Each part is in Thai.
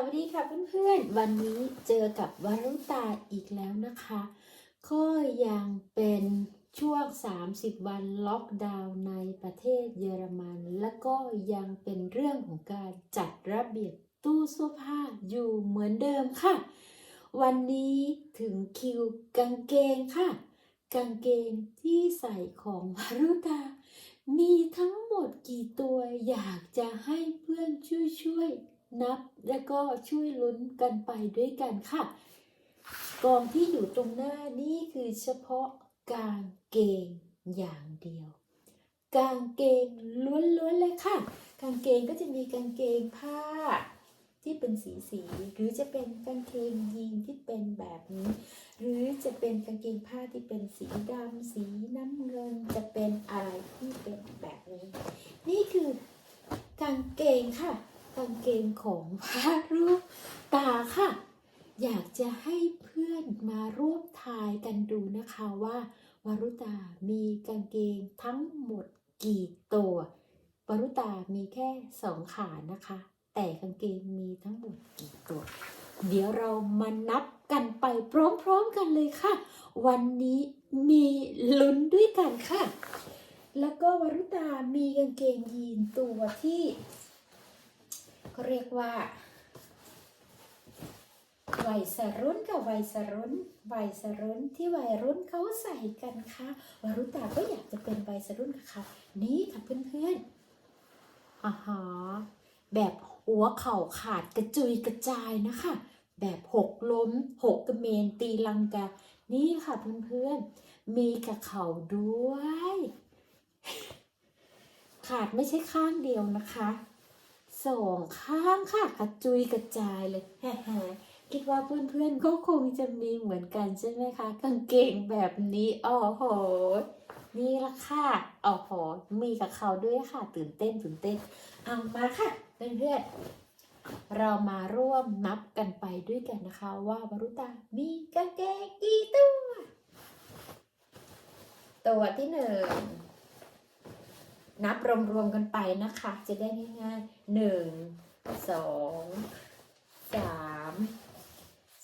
วัสดีค่ะเพื่อนๆ วันนี้เจอกับวรุตาอีกแล้วนะคะ ก็ยังเป็นช่วง 30 วันล็อกดาวน์ในประเทศเยอรมัน และก็ยังเป็นเรื่องของการจัดระเบียบตู้เสื้อผ้าอยู่เหมือนเดิมค่ะ วันนี้ถึงคิวกางเกงค่ะ กางเกงที่ใส่ของวรุตา มีทั้งหมดกี่ตัวอยากจะให้เพื่อนช่วยๆ นับและก็ช่วยลุ้นกันไปด้วยกันค่ะ กองที่อยู่ตรงหน้านี่คือเฉพาะกางเกงอย่างเดียว กางเกงล้วนๆเลยค่ะ กางเกงก็จะมีกางเกงผ้า ที่เป็นสีสีหรือจะเป็นกางเกงยีนที่เป็นแบบนี้ หรือจะเป็นกางเกงผ้าที่เป็นสีดำสีน้ำเงินจะเป็นอะไรที่เป็นแบบนี้ นี่คือกางเกงค่ะ กางเกงของพระรูปตาค่ะ อยากจะให้เพื่อนมาร่วมทายกันดูนะคะว่าวรุตามีกางเกงทั้งหมดกี่ตัววรุตามีแค่สองขานะคะ แต่กางเกงมีทั้งหมดกี่ตัว เดี๋ยวเรามานับกันไปพร้อมๆกันเลยค่ะ วันนี้มีลุ้นด้วยกันค่ะ แล้วก็วรุตามีกางเกงยีนตัวที่ เขาเรียกว่า วัยสรุ่นกับวัยสรุ่นวัยสรุ่นที่วัยรุ่นเขาใส่กันค่ะวรุตาก็อยากจะเป็นวัยสรุ่นกับเขานี่ค่ะเพื่อนๆอ่าฮะแบบหัวเข่าขาดกระจุยกระจายนะคะ แบบหกล้มหกกระเมนตีลังกานี่ค่ะเพื่อนๆมีกับเข่าด้วย ขาดไม่ใช่ข้างเดียวนะคะ สองข้างค่ะกระจุยกระจายเลยแฮ่คิดว่าเพื่อนๆก็คงจะมีเหมือนกันใช่ไหมคะกางเกงแบบนี้อ๋อโหนี่ละค่ะอ๋อโหมีกับเขาด้วยค่ะ ตื่นเต้นตื่นเต้นเอามาค่ะเพื่อนๆเรามาร่วมนับกันไปด้วยกันนะคะ ว่าวรุตามีกางเกงกี่ตัวตัวที่หนึ่ง นับรวมๆกันไปนะคะ จะได้ง่ายๆหนึ่งสองสาม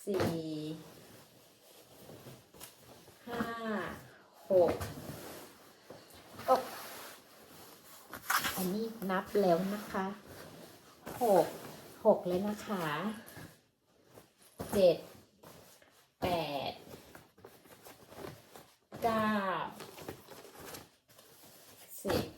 สี่ห้าหกอะอันนี้นับแล้วนะคะหกหกเลยนะคะเจ็ดแปดเก้าสิบ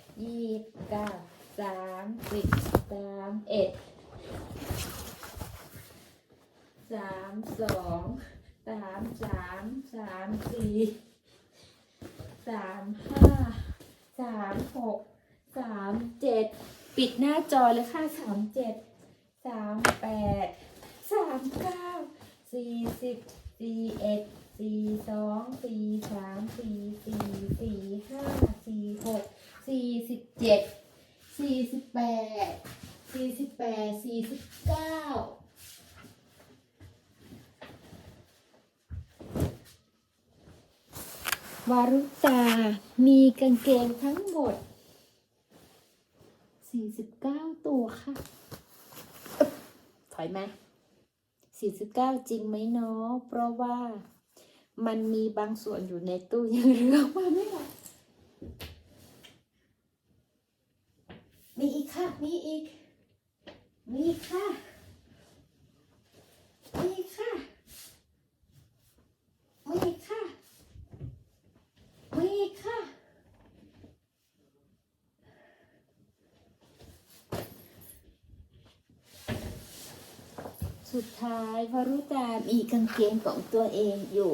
ยี่สิบเก้าสามสิบสามเอ็ดสามสองสามสามสามสี่สามห้าสามหกสามเจ็ดปิดหน้าจอเลยค่ะสามเจ็ดสามแปดสามเก้าสี่สิบสี่เอ็ดสี่สองสี่สามสี่สี่สี่ห้าสี่หก สี่สิบเจ็ดสี่สิบแปดสี่สิบแปดสี่สิบเก้าวารุตา มีกางเกงทั้งหมด 49 ตัวค่ะอึ๊บถอยมา49 จริงไหมเนาะ เพราะว่ามันมีบางส่วนอยู่ในตู้ยังเหลือมาไม่หมด มีอีกค่ะ มีอีก มีค่ะ มีค่ะ มีค่ะ มีค่ะ สุดท้ายวรุตามีกางเกงของตัวเองอยู่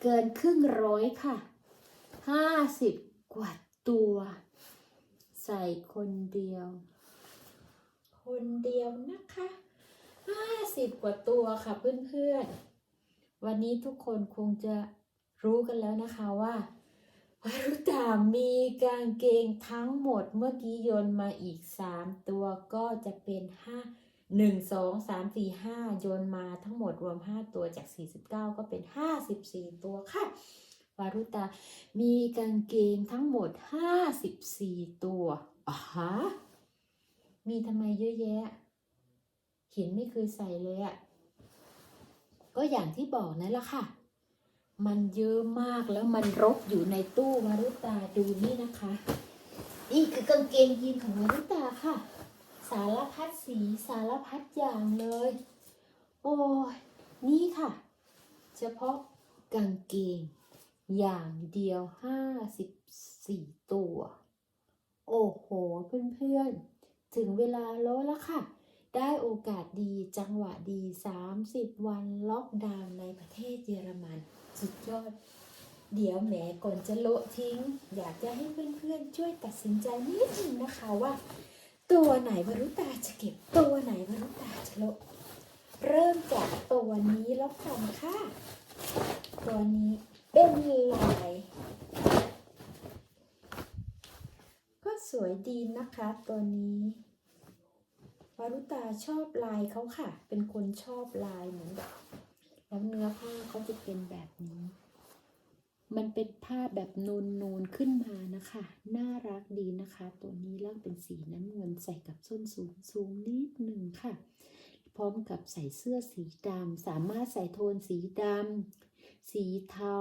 เกินครึ่งร้อยค่ะ ห้าสิบกว่าตัว ใส่คนเดียว คนเดียวนะคะห้าสิบกว่าตัวค่ะเพื่อนๆ วันนี้ทุกคนคงจะรู้กันแล้วนะคะว่าวารุตามีกางเกงทั้งหมดเมื่อกี้โยนมาอีก3ตัวก็จะเป็น5 1 2 3 4 5โยนมาทั้งหมดรวม5ตัวจาก49ก็เป็น54ตัวค่ะ วารุตา มีกางเกงทั้งหมด 54 ตัวอ่าฮะมีทำไมเยอะแยะ เห็นไม่เคยใส่เลยอะก็อย่างที่บอกนั่นแหละค่ะ มันเยอะมากแล้วมันรกอยู่ในตู้วารุตาดูนี่นะคะ นี่คือกางเกงยีนของวารุตาค่ะ สารพัดสีสารพัดอย่างเลย โอ้ยนี่ค่ะ เฉพาะกางเกง อย่างเดียว54ตัว โอ้โห เพื่อนๆ ถึงเวลาแล้วละค่ะ ได้โอกาสดีจังหวะดี 30 วันล็อกดาวน์ในประเทศเยอรมัน สุดยอด เดี๋ยวแหมก่อนจะโละทิ้ง อยากจะให้เพื่อนๆ ช่วยตัดสินใจนิดนึงนะคะว่า ตัวไหนวรุตาจะเก็บตัวไหนวรุตาจะโละเริ่มจากตัวนี้แล้วกันค่ะ ตัวนี้ เป็นลายก็สวยดีนะคะตัวนี้วารุตาชอบลายเขาค่ะ เป็นคนชอบลายเหมือนแบบแล้วเนื้อผ้าเขาจะเป็นแบบนี้ มันเป็นผ้าแบบนูนนูนขึ้นมานะคะ น่ารักดีนะคะ ตัวนี้แล้วเป็นสีน้ำเงินใส่กับส้นสูงสูงนิดหนึ่งค่ะ พร้อมกับใส่เสื้อสีดำสามารถใส่โทนสีดำ สีเทา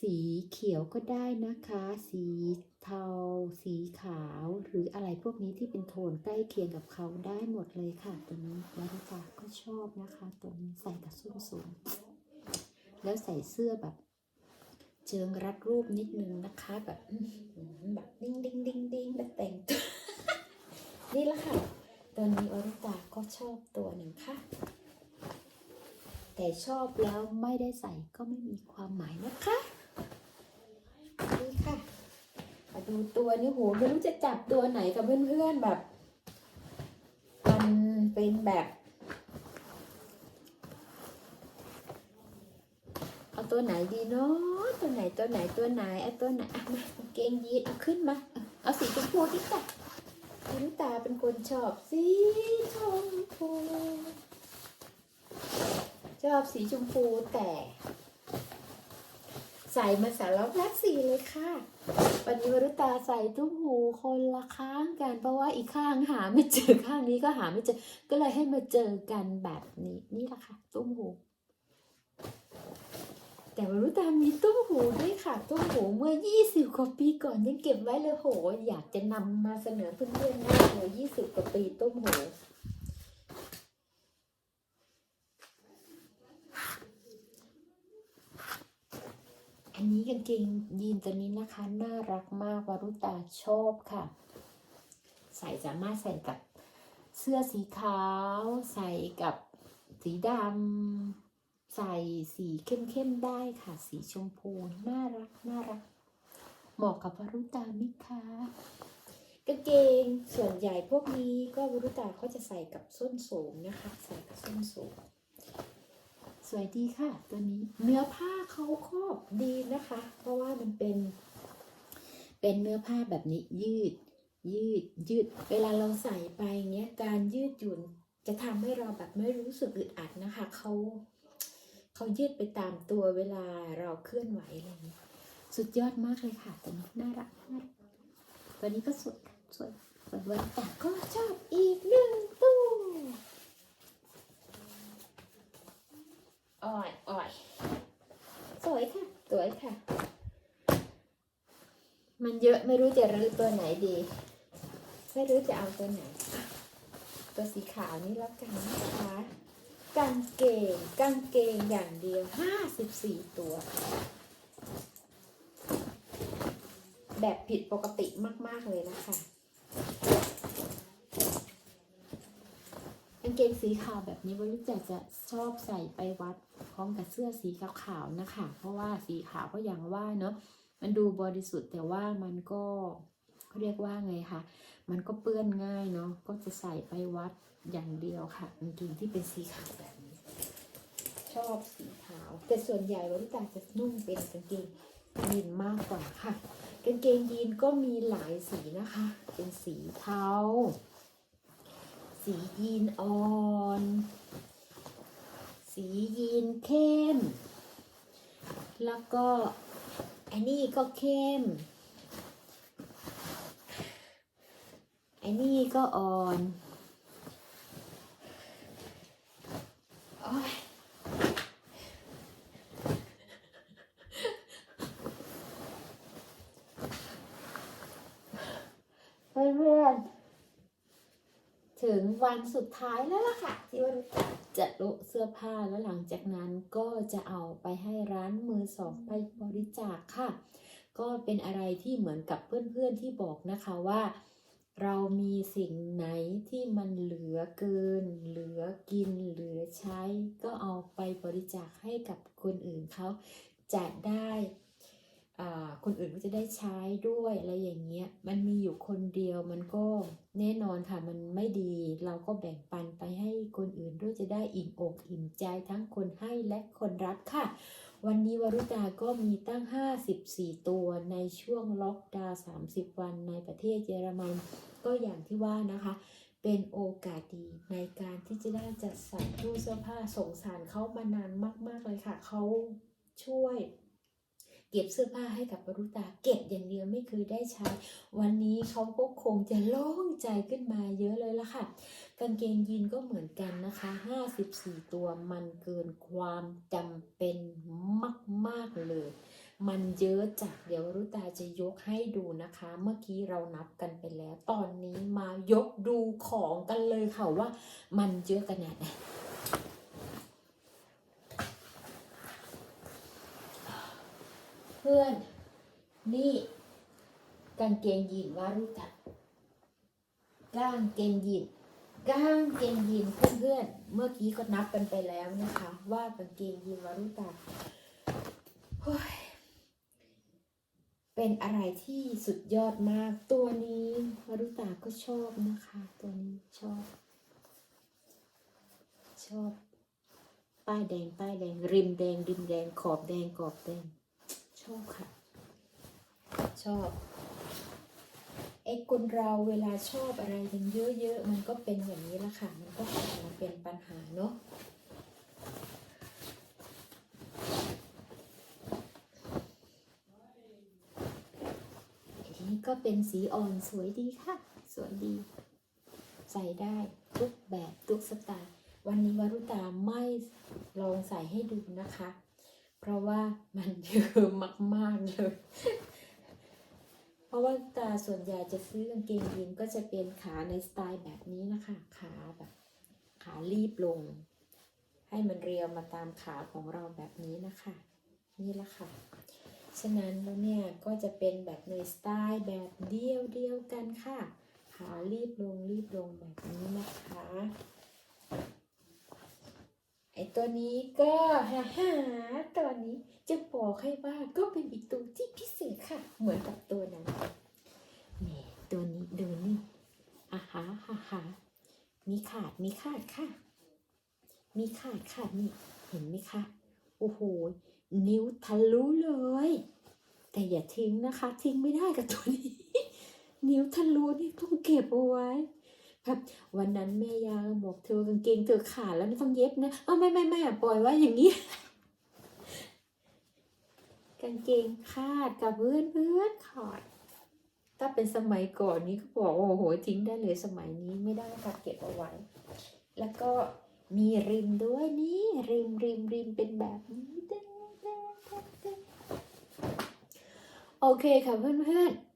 สีเขียวก็ได้นะคะ สีเทา สีขาว หรืออะไรพวกนี้ที่เป็นโทนใกล้เคียงกับเขาได้หมดเลยค่ะ ตัวนี้วารุตาก็ชอบนะคะ ตัวนี้ใส่กับส้นสูง แล้วใส่เสื้อแบบเชิงรัดรูปนิดนึงนะคะแบบแบบดิ้งดิ้งดิ้งดิ้งแบบแต่งตัวนี่ละค่ะ ตัวนี้วารุตาก็ชอบตัวหนึ่งค่ะ แต่ชอบแล้วไม่ได้ใส่ก็ไม่มีความหมายนะคะนี่ค่ะมาดูตัวนี้โหไม่รู้จะจับตัวไหนกับเพื่อนๆแบบมันเป็นแบบเอาตัวไหนดีเนาะตัวไหนตัวไหนตัวไหนเอาตัวไหนอะมาเกงยีนเอาขึ้นมาเอาสีชมพูดิค่ะน้ำตาเป็นคนชอบสีชมพู ชอบสีชมพูแต่ ใส่มาสารพัดสีเลยค่ะ วันนี้วรุตาใส่ตุ้มหูคนละข้างกัน เพราะว่าอีกข้างหาไม่เจอข้างนี้ก็หาไม่เจอ ก็เลยให้มาเจอกันแบบนี้นี่แหละค่ะตุ้มหู แต่วรุตามีตุ้มหูด้วยค่ะตุ้มหูเมื่อ 20 กว่าปีก่อนยังเก็บไว้เลยโห อยากจะนำมาเสนอเพื่อนๆมากเลย20 กว่าปีตุ้มหู อันนี้กางเกงยีนตัวนี้นะคะ น่ารักมากวารุตาชอบค่ะ ใส่สามารถใส่กับเสื้อสีขาว ใส่กับสีดำใส่สีเข้มๆได้ค่ะ สีชมพูน่ารักน่ารัก เหมาะกับวารุตาไหมคะกางเกงส่วนใหญ่พวกนี้ก็วารุตาเขาจะใส่กับส้นสูงนะคะ ใส่กับส้นสูง สวยดีค่ะ ตัวนี้เนื้อผ้าเขาครอบดีนะคะ เพราะว่ามันเป็น เป็นเนื้อผ้าแบบนี้ยืด ยืดยืด เวลาเราใส่ไปเงี้ยการยืดหยุ่นจะทำให้เราแบบไม่รู้สึกอึดอัดนะคะเขาเขายืดไปตามตัวเวลาเราเคลื่อนไหวอะไรอย่างเงี้ยสุดยอดมากเลยค่ะตัวนี้น่ารักมากตัวนี้ก็สวยสวยสวยวันแต่ก็ชอบอีกหนึ่งตัว อ่อยอ่อยสวยค่ะ สวยค่ะ มันเยอะไม่รู้จะรื้อตัวไหนดี ไม่รู้จะเอาตัวไหน ตัวสีขาวนี่แล้วกันนะคะกางเกงกางเกงอย่างเดียวห้าสิบสี่ตัว แบบผิดปกติมาก ๆ เลยนะคะกางเกงสีขาวแบบนี้วริจาจะชอบใส่ไปวัด ร้อมกับเสื้อสีขาวๆนะคะ เพราะว่าสีขาวก็อย่างว่าเนาะมันดูบริสุทธิ์แต่ว่ามันก็เขาเรียกว่าไงคะมันก็เปื้อนง่ายเนาะก็จะใส่ไปวัดอย่างเดียวค่ะกางเกงที่เป็นสีขาวแบบนี้ ชอบสีขาว แต่ส่วนใหญ่วริตาจะนุ่งเป็นกางเกงยีนมากกว่าค่ะกางเกงยีนก็มีหลายสีนะคะ เป็นสีเทาสียีนอ่อน สียีนเข้ม แล้วก็อันนี้ก็เข้ม อันนี้ก็อ่อนโอ๊ยเพื่อนๆ ถึงวันสุดท้ายแล้วล่ะค่ะ ที่ว่าจะโละเสื้อผ้าแล้วหลังจากนั้นก็จะเอาไปให้ร้านมือสองไปบริจาคค่ะ ก็เป็นอะไรที่เหมือนกับเพื่อนๆที่บอกนะคะว่า เรามีสิ่งไหนที่มันเหลือเกิน เหลือกินเหลือใช้ ก็เอาไปบริจาคให้กับคนอื่นเขาจะได้ คนอื่นก็จะได้ใช้ด้วยอะไรอย่างเงี้ย มันมีอยู่คนเดียวมันก็แน่นอนค่ะมันไม่ดี เราก็แบ่งปันไปให้คนอื่นด้วยจะได้อิ่มอกอิ่มใจทั้งคนให้และคนรับค่ะ วันนี้วรุตาก็มีตั้ง 54 ตัวในช่วงล็อกดาวน์30 วันในประเทศเยอรมันก็อย่างที่ว่านะคะ เป็นโอกาสดีในการที่จะได้จัดสรรตู้เสื้อผ้าสงสารเขามานานมาก ๆเลยค่ะเขาช่วย เก็บเสื้อผ้าให้กับวรุตาเก็บอย่างเดียวไม่เคยได้ใช้ วันนี้เขาก็คงจะโล่งใจขึ้นมาเยอะเลยละค่ะ กางเกงยีนก็เหมือนกันนะคะ 54 ตัวมันเกินความจำเป็นมาก ๆ เลย มันเยอะจัดเดี๋ยววรุตาจะยกให้ดูนะคะ เมื่อกี้เรานับกันไปแล้ว ตอนนี้มายกดูของกันเลยค่ะว่า มันเยอะขนาดไหน พื่อนนี่กางเกงยีนวารุตะกางเกงยีนกางเกงยีนเพื่อนๆ เมื่อกี้ก็นับกันไปแล้วนะคะ ว่ากางเกงยีนวารุตะเฮ้ยเป็นอะไรที่สุดยอดมาก ตัวนี้วารุตาก็ชอบนะคะ ตัวนี้ชอบ ชอบ ป้ายแดงป้ายแดง ริมแดงริมแดงขอบแดงขอบแดง อบค่ะ ชอบไอ้คนเราเวลาชอบอะไรกันเยอะๆมันก็เป็นอย่างนี้ละค่ะ มันก็กลายมาเป็นปัญหาเนาะอันนี้ก็เป็นสีอ่อนสวยดีค่ะ สวยดี ใส่ได้ทุกแบบทุกสไตล์ วันนี้วารุตาไม่ลองใส่ให้ดูนะคะ เพราะว่ามันเยอะมากๆเลย เพราะว่าตาส่วนใหญ่จะซื้อกางเกงยีนก็จะเป็นขาในสไตล์แบบนี้นะคะ ขาแบบขารีบลง ให้มันเรียวมาตามขาของเราแบบนี้นะคะ นี่ละค่ะ ฉะนั้นแล้วเนี่ยก็จะเป็นแบบในสไตล์แบบเดียวเดียวๆกันค่ะ ขารีบลงรีบลงแบบนี้นะคะ อตัวนี้ก็ฮ่าฮ่าตัวนี้จะบอกให้ว่าก็เป็นอีกตัวที่พิเศษค่ะ เหมือนกับตัวนั้นนี่ตัวนี้ดูนี่อ่าฮะฮ่าฮ่ามีขาดมีขาดค่ะ มีขาดค่ะนี่เห็นไหมคะโอ้โหนิ้วทะลุเลย แต่อย่าทิ้งนะคะ ทิ้งไม่ได้กับตัวนี้ นิ้วทะลุนี่ต้องเก็บเอาไว้ ครับวันนั้นแม่ยาบอกเธอกางเกงเธอขาดแล้วต้องเย็บนะเออไม่ไม่ไม่อะปล่อยไว้อย่างนี้ กางเกงขาดกับเพื่อนเพื่อนขาดถ้าเป็นสมัยก่อนนี้ก็บอกโอ้โหทิ้งได้เลยสมัยนี้ไม่ได้ค่ะเก็บเอาไว้ แล้วก็มีริมด้วยนี่ริมริมริมเป็นแบบนี้โอเคค่ะเพื่อนเพื่อนๆ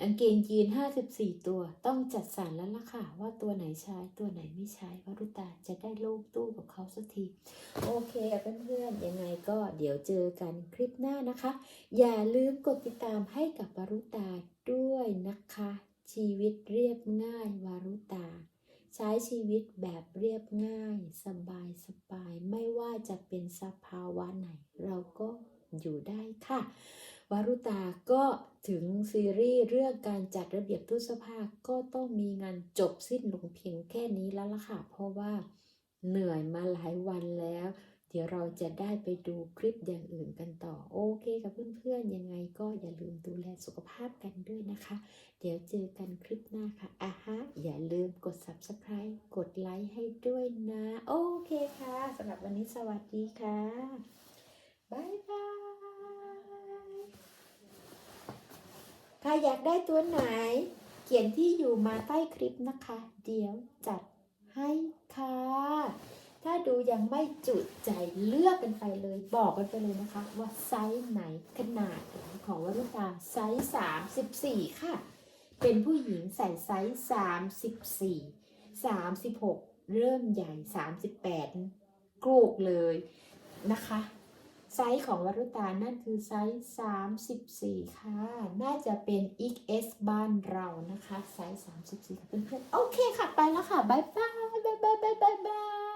กางเกงยีน54ตัวต้องจัดสรรแล้วล่ะค่ะ ว่าตัวไหนใช้ตัวไหนไม่ใช้วารุตาจะได้โล่งตู้กับเขาสักที โอเคเพื่อนๆยังไงก็เดี๋ยวเจอกันคลิปหน้านะคะ อย่าลืมกดติดตามให้กับวารุตาด้วยนะคะ ชีวิตเรียบง่ายวารุตา ใช้ชีวิตแบบเรียบง่าย สบายสบายไม่ว่าจะเป็นสภาวะไหน เราก็อยู่ได้ค่ะ วารุตาก็ถึงซีรีส์เรื่องการจัดระเบียบตู้เสื้อผ้าก็ต้องมีงานจบสิ้นลงเพียงแค่นี้แล้วล่ะค่ะ เพราะว่าเหนื่อยมาหลายวันแล้ว เดี๋ยวเราจะได้ไปดูคลิปอย่างอื่นกันต่อ โอเคกับเพื่อนๆ ยังไงก็อย่าลืมดูแลสุขภาพกันด้วยนะคะ เดี๋ยวเจอกันคลิปหน้าค่ะอะฮะ อย่าลืมกด subscribe กดไลค์ให้ด้วยนะ โอเคค่ะสำหรับวันนี้สวัสดีค่ะบายบาย ใครอยากได้ตัวไหน เขียนที่อยู่มาใต้คลิปนะคะ เดี๋ยวจัดให้ค่ะ ถ้าดูยังไม่จุใจเลือกกันไปเลย บอกกันไปเลยนะคะ ว่าไซส์ไหนขนาดของวรุตาไซส์ 34 ค่ะ เป็นผู้หญิงใส่ไซส์ 34 36 เริ่มใหญ่ 38กรูกเลยนะคะ ไซส์ของวรุตานั่นคือไซส์ 34 ค่ะ น่าจะเป็น XS บ้านเรานะคะ ไซส์ 34 ค่ะเพื่อนๆโอเคค่ะ ไปแล้วค่ะ บ๊ายบาย บ๊ายบาย บ๊ายบายบ๊ายบาย